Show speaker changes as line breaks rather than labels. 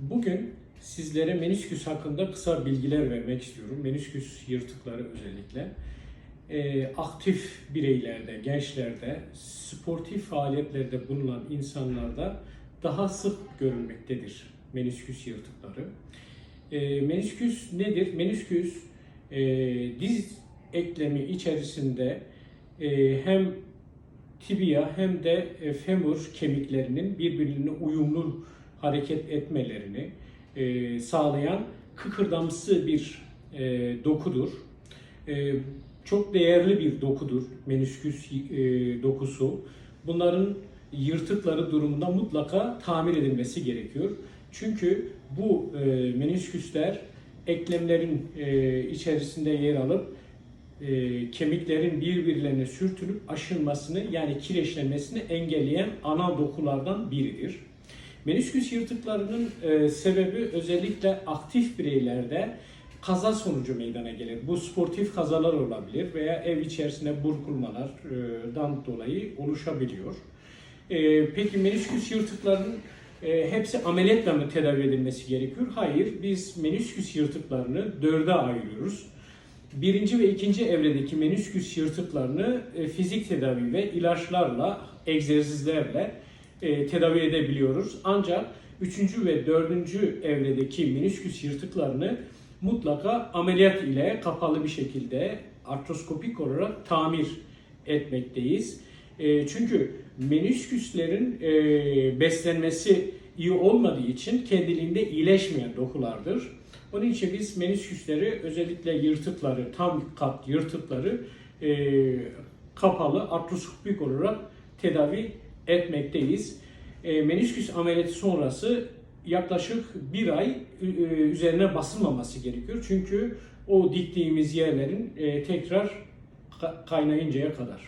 Bugün sizlere menisküs hakkında kısa bilgiler vermek istiyorum. Menisküs yırtıkları özellikle. Ee, aktif bireylerde, gençlerde, sportif faaliyetlerde bulunan insanlarda daha sık görülmektedir menisküs yırtıkları. Ee, menisküs nedir? Menisküs e, diz eklemi içerisinde e, hem tibia hem de e, femur kemiklerinin birbirine uyumlu hareket etmelerini e, sağlayan kıkırdamsı bir e, dokudur. E, çok değerli bir dokudur menisküs dokusu. Bunların yırtıkları durumunda mutlaka tamir edilmesi gerekiyor. Çünkü bu e, menisküsler eklemlerin içerisinde yer alıp e, kemiklerin birbirlerine sürtünüp aşınmasını yani kireçlenmesini engelleyen ana dokulardan biridir. Menisküs yırtıklarının e, sebebi özellikle aktif bireylerde kaza sonucu meydana gelir. Bu sportif kazalar olabilir veya ev içerisinde burkulmalardan dolayı oluşabiliyor. E, peki menisküs yırtıklarının e, hepsi ameliyatla mı tedavi edilmesi gerekiyor? Hayır, biz menisküs yırtıklarını dörde ayırıyoruz. Birinci ve ikinci evredeki menisküs yırtıklarını e, fizik tedavi ve ilaçlarla, egzersizlerle e, tedavi edebiliyoruz. Ancak üçüncü ve dördüncü evredeki menisküs yırtıklarını mutlaka ameliyat ile kapalı bir şekilde artroskopik olarak tamir etmekteyiz. E, çünkü menisküslerin e, beslenmesi iyi olmadığı için kendiliğinde iyileşmeyen dokulardır. Onun için biz menisküsleri özellikle yırtıkları, tam kat yırtıkları kapalı artroskopik olarak tedavi etmekteyiz. E, menisküs ameliyatı sonrası yaklaşık bir ay üzerine basılmaması gerekiyor. Çünkü o diktiğimiz yerlerin e, tekrar ka- kaynayıncaya kadar.